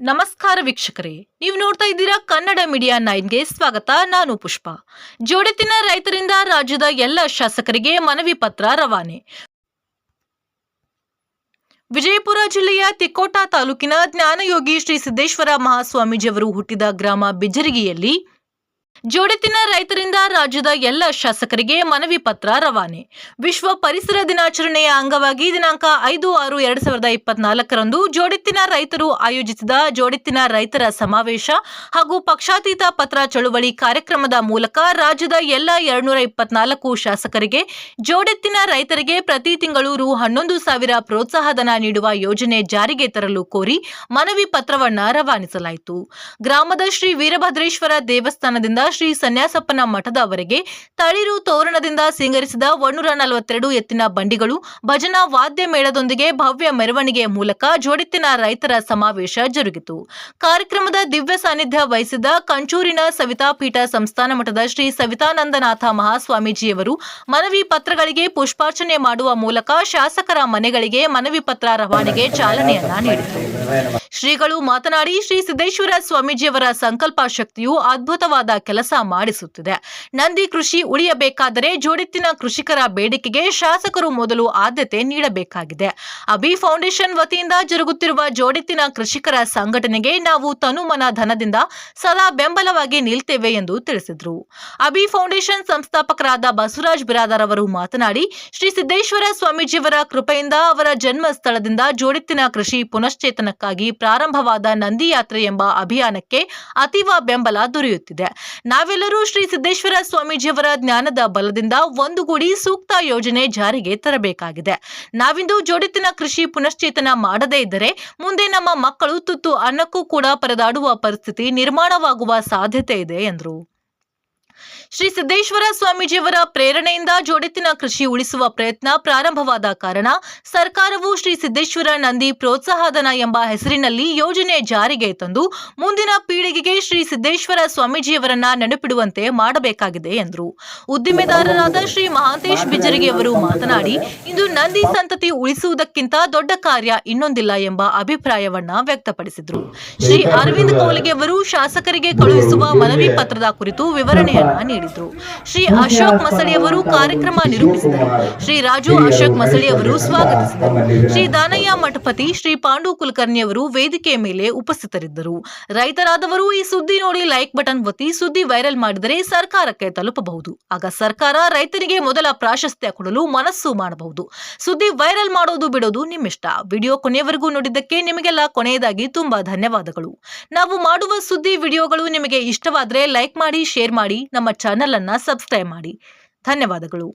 ನಮಸ್ಕಾರ ವೀಕ್ಷಕರೇ, ನೀವು ನೋಡ್ತಾ ಇದ್ದೀರಾ ಕನ್ನಡ ಮೀಡಿಯಾ ನೈನ್ಗೆ ಸ್ವಾಗತ. ನಾನು ಪುಷ್ಪ. ಜೋಡೆತ್ತಿನ ರೈತರಿಂದ ರಾಜ್ಯದ ಎಲ್ಲ ಶಾಸಕರಿಗೆ ಮನವಿ ಪತ್ರ ರವಾನೆ. ವಿಜಯಪುರ ಜಿಲ್ಲೆಯ ತಿಕೋಟಾ ತಾಲೂಕಿನ ಜ್ಞಾನಯೋಗಿ ಶ್ರೀ ಸಿದ್ದೇಶ್ವರ ಮಹಾಸ್ವಾಮೀಜಿಯವರು ಹುಟ್ಟಿದ ಗ್ರಾಮ ಬಿಜರಿಗಿಯಲ್ಲಿ ಜೋಡೆತ್ತಿನ ರೈತರಿಂದ ರಾಜ್ಯದ ಎಲ್ಲ ಶಾಸಕರಿಗೆ ಮನವಿ ಪತ್ರ ರವಾನೆ. ವಿಶ್ವ ಪರಿಸರ ದಿನಾಚರಣೆಯ ಅಂಗವಾಗಿ ದಿನಾಂಕ ಐದು ಆರು ಎರಡ್ ಸಾವಿರದ ಇಪ್ಪತ್ನಾಲ್ಕರಂದು ಜೋಡೆತ್ತಿನ ರೈತರು ಆಯೋಜಿಸಿದ ಜೋಡೆತ್ತಿನ ರೈತರ ಸಮಾವೇಶ ಹಾಗೂ ಪಕ್ಷಾತೀತ ಪತ್ರ ಚಳುವಳಿ ಕಾರ್ಯಕ್ರಮದ ಮೂಲಕ ರಾಜ್ಯದ ಎಲ್ಲ ಎರಡ್ನೂರ ಇಪ್ಪತ್ನಾಲ್ಕು ಶಾಸಕರಿಗೆ ಜೋಡೆತ್ತಿನ ರೈತರಿಗೆ ಪ್ರತಿ ತಿಂಗಳು ರು ಹನ್ನೊಂದು ಸಾವಿರ ಪ್ರೋತ್ಸಾಹಧನ ನೀಡುವ ಯೋಜನೆ ಜಾರಿಗೆ ತರಲು ಕೋರಿ ಮನವಿ ಪತ್ರವನ್ನು ರವಾನಿಸಲಾಯಿತು. ಗ್ರಾಮದ ಶ್ರೀ ವೀರಭದ್ರೇಶ್ವರ ದೇವಸ್ಥಾನದಿಂದ ಶ್ರೀ ಸನ್ಯಾಸಪ್ಪನ ಮಠದವರೆಗೆ ತಳಿರು ತೋರಣದಿಂದ ಸಿಂಗರಿಸಿದ ಒನ್ನೂರ ನಲವತ್ತೆರಡು ಎತ್ತಿನ ಬಂಡಿಗಳು, ಭಜನಾ ವಾದ್ಯ ಮೇಳದೊಂದಿಗೆ ಭವ್ಯ ಮೆರವಣಿಗೆ ಮೂಲಕ ಜೋಡಿತ್ತಿನ ರೈತರ ಸಮಾವೇಶ ಜರುಗಿತು. ಕಾರ್ಯಕ್ರಮದ ದಿವ್ಯ ಸಾನ್ನಿಧ್ಯ ವಹಿಸಿದ ಕಂಚೂರಿನ ಸವಿತಾಪೀಠ ಸಂಸ್ಥಾನ ಮಠದ ಶ್ರೀ ಸವಿತಾನಂದನಾಥ ಮಹಾಸ್ವಾಮೀಜಿಯವರು ಮನವಿ ಪತ್ರಗಳಿಗೆ ಪುಷ್ಪಾರ್ಚನೆ ಮಾಡುವ ಮೂಲಕ ಶಾಸಕರ ಮನೆಗಳಿಗೆ ಮನವಿ ಪತ್ರ ರವಾನೆಗೆ ಚಾಲನೆಯನ್ನ ನೀಡಿದರು ಶ್ರೀಗಳು ಮಾತನಾಡಿ ಶ್ರೀ ಸಿದ್ದೇಶ್ವರ ಸ್ವಾಮೀಜಿಯವರ ಸಂಕಲ್ಪ ಶಕ್ತಿಯು ಅದ್ಭುತವಾದ ಕೆಲಸ ಮಾಡಿಸುತ್ತಿದೆ. ನಂದಿ ಕೃಷಿ ಉಳಿಯಬೇಕಾದರೆ ಜೋಡಿತ್ತಿನ ಕೃಷಿಕರ ಬೇಡಿಕೆಗೆ ಶಾಸಕರು ಮೊದಲು ಆದ್ಯತೆ ನೀಡಬೇಕಾಗಿದೆ. ಅಭಿ ಫೌಂಡೇಶನ್ ವತಿಯಿಂದ ಜರುಗುತ್ತಿರುವ ಜೋಡಿತ್ತಿನ ಕೃಷಿಕರ ಸಂಘಟನೆಗೆ ನಾವು ತನುಮನ ಧನದಿಂದ ಸದಾ ಬೆಂಬಲವಾಗಿ ನಿಲ್ತೇವೆ ಎಂದು ತಿಳಿಸಿದರು. ಅಭಿ ಫೌಂಡೇಶನ್ ಸಂಸ್ಥಾಪಕರಾದ ಬಸವರಾಜ್ ಬಿರಾದರ್ ಅವರು ಮಾತನಾಡಿ, ಶ್ರೀ ಸಿದ್ದೇಶ್ವರ ಸ್ವಾಮೀಜಿಯವರ ಕೃಪೆಯಿಂದ ಅವರ ಜನ್ಮ ಸ್ಥಳದಿಂದ ಜೋಡೆತ್ತಿನ ಕೃಷಿ ಪುನಶ್ಚೇತನಕ್ಕಾಗಿ ಪ್ರಾರಂಭವಾದ ನಂದಿ ಯಾತ್ರೆ ಎಂಬ ಅಭಿಯಾನಕ್ಕೆ ಅತೀವ ಬೆಂಬಲ ದೊರೆಯುತ್ತಿದೆ. ನಾವೆಲ್ಲರೂ ಶ್ರೀ ಸಿದ್ದೇಶ್ವರ ಸ್ವಾಮೀಜಿಯವರ ಜ್ಞಾನದ ಬಲದಿಂದ ಒಂದುಗೂಡಿ ಸೂಕ್ತ ಯೋಜನೆ ಜಾರಿಗೆ ತರಬೇಕಾಗಿದೆ. ನಾವಿಂದು ಜೋಡಿತನ ಕೃಷಿ ಪುನಶ್ಚೇತನ ಮಾಡದೇ ಇದ್ದರೆ ಮುಂದೆ ನಮ್ಮ ಮಕ್ಕಳು ತುತ್ತು ಅನ್ನಕ್ಕೂ ಕೂಡ ಪರದಾಡುವ ಪರಿಸ್ಥಿತಿ ನಿರ್ಮಾಣವಾಗುವ ಸಾಧ್ಯತೆ ಇದೆ, ಎಂದರು. ಶ್ರೀ ಸಿದ್ದೇಶ್ವರ ಸ್ವಾಮೀಜಿಯವರ ಪ್ರೇರಣೆಯಿಂದ ಜೋಡೆತ್ತಿನ ಕೃಷಿ ಉಳಿಸುವ ಪ್ರಯತ್ನ ಪ್ರಾರಂಭವಾದ ಕಾರಣ ಸರ್ಕಾರವು ಶ್ರೀ ಸಿದ್ದೇಶ್ವರ ನಂದಿ ಪ್ರೋತ್ಸಾಹಧನ ಎಂಬ ಹೆಸರಿನಲ್ಲಿ ಯೋಜನೆ ಜಾರಿಗೆ ತಂದು ಮುಂದಿನ ಪೀಳಿಗೆಗೆ ಶ್ರೀ ಸಿದ್ದೇಶ್ವರ ಸ್ವಾಮೀಜಿಯವರನ್ನ ನೆನಪಿಡುವಂತೆ ಮಾಡಬೇಕಾಗಿದೆ ಎಂದರು. ಉದ್ದಿಮೆದಾರರಾದ ಶ್ರೀ ಮಹಾಂತೇಶ್ ಬಿಜರಿಗೆ ಅವರು ಮಾತನಾಡಿ, ಇಂದು ನಂದಿ ಸಂತತಿ ಉಳಿಸುವುದಕ್ಕಿಂತ ದೊಡ್ಡ ಕಾರ್ಯ ಇನ್ನೊಂದಿಲ್ಲ ಎಂಬ ಅಭಿಪ್ರಾಯವನ್ನ ವ್ಯಕ್ತಪಡಿಸಿದರು. ಶ್ರೀ ಅರವಿಂದ್ ಕೋಲಿಗೆ ಅವರು ಶಾಸಕರಿಗೆ ಕಳುಹಿಸುವ ಮನವಿ ಪತ್ರದ ಕುರಿತು ವಿವರಣೆಯನ್ನ ನೀಡಿದರು. ಶ್ರೀ ಅಶೋಕ್ ಮಸಳಿ ಅವರು ಕಾರ್ಯಕ್ರಮ ನಿರೂಪಿಸಿದರು. ಶ್ರೀ ರಾಜು ಅಶೋಕ್ ಮಸಳಿ ಅವರು ಸ್ವಾಗತಿಸಿದರು. ಶ್ರೀ ದಾನಯ್ಯ ಮಠಪತಿ ಶ್ರೀ ಪಾಂಡು ಕುಲಕರ್ಣಿ ಅವರು ವೇದಿಕೆ ಮೇಲೆ ಉಪಸ್ಥಿತರಿದ್ದರು. ರೈತರಾದವರು ಈ ಸುದ್ದಿ ನೋಡಿ ಲೈಕ್ ಬಟನ್ ಒತ್ತಿ ಸುದ್ದಿ ವೈರಲ್ ಮಾಡಿದರೆ ಸರ್ಕಾರಕ್ಕೆ ತಲುಪಬಹುದು. ಆಗ ಸರ್ಕಾರ ರೈತರಿಗೆ ಮೊದಲ ಪ್ರಾಶಸ್ತ್ಯ ಕೊಡಲು ಮನಸ್ಸು ಮಾಡಬಹುದು. ಸುದ್ದಿ ವೈರಲ್ ಮಾಡೋದು ಬಿಡೋದು ನಿಮ್ಮಿಷ್ಟ. ವಿಡಿಯೋ ಕೊನೆಯವರೆಗೂ ನೋಡಿದ್ದಕ್ಕೆ ನಿಮಗೆಲ್ಲ ಕೊನೆಯದಾಗಿ ತುಂಬಾ ಧನ್ಯವಾದಗಳು. ನಾವು ಮಾಡುವ ಸುದ್ದಿ ವಿಡಿಯೋಗಳು ನಿಮಗೆ ಇಷ್ಟವಾದರೆ ಲೈಕ್ ಮಾಡಿ ಶೇರ್ ಮಾಡಿ. ನಮ್ಮ ಚಾನೆಲ್ ಅನ್ನ ಸಬ್ಸ್ಕ್ರೈಬ್ ಮಾಡಿ. ಧನ್ಯವಾದಗಳು.